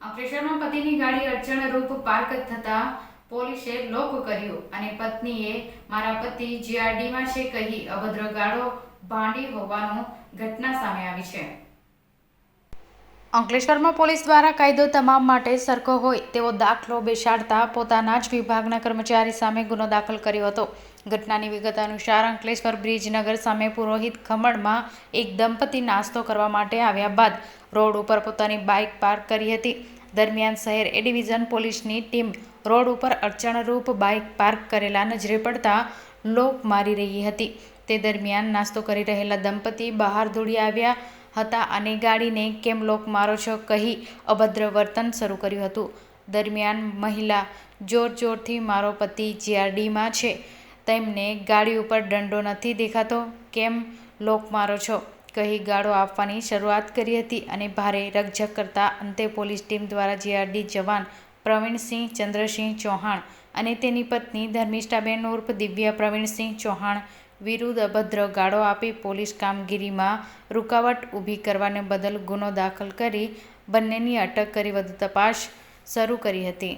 અંકલેશ્વરમાં પતિની ગાડી અડચણરૂપ પાર્ક થતા પોલીસે લોક કર્યો અને પત્નીએ, મારા પતિ જીઆરડીમાં છે, કહી અભદ્ર ગાળો ભાંડી હોવાનું ઘટના સામે આવી છે. અંકલેશ્વરમાં પોલીસ દ્વારા કાયદો તમામ માટે સરખો હોય તેવો દાખલો બેસાડતા પોતાના જ વિભાગના કર્મચારી સામે ગુનો દાખલ કર્યો હતો. ઘટનાની વિગત અનુસાર અંકલેશ્વર બ્રિજનગર સામે પુરોહિત ખમણમાં એક દંપતી નાસ્તો કરવા માટે આવ્યા બાદ રોડ ઉપર પોતાની બાઇક પાર્ક કરી હતી. દરમિયાન શહેર એ ડિવિઝન પોલીસની ટીમ રોડ ઉપર અડચણરૂપ બાઇક પાર્ક કરેલા નજરે પડતા લોક મારી રહી હતી. તે દરમિયાન નાસ્તો કરી રહેલા દંપતી બહાર દોડી આવ્યા. હતા અને ગાડીને કેમ લોક મારો છો કહી અભદ્ર વર્તન શરૂ કર્યું હતું. દરમિયાન મહિલા જોર જોરથી મારો પતિ જીઆરડીમાં છે. તેમને ગાડી ઉપર દંડો નથી દેખાતો. કેમ લોક મારો છો કહી ગાળો આપવાની શરૂઆત કરી હતી અને ભારે રકઝક કરતા અંતે પોલીસ ટીમ દ્વારા જીઆરડી જવાન પ્રવીણસિંહ ચંદ્રસિંહ ચૌહાણ અને તેની પત્ની ધર્મિષ્ઠાબેન ઉર્ફ દિવ્યા પ્રવીણસિંહ ચૌહાણ વિરુદ્ધ અભદ્ર ગાળો આપી પોલીસ કામગીરીમાં રૂકાવટ ઊભી કરવાને બદલ ગુનો દાખલ કરી બંનેની અટક કરી વધુ તપાસ શરૂ કરી હતી.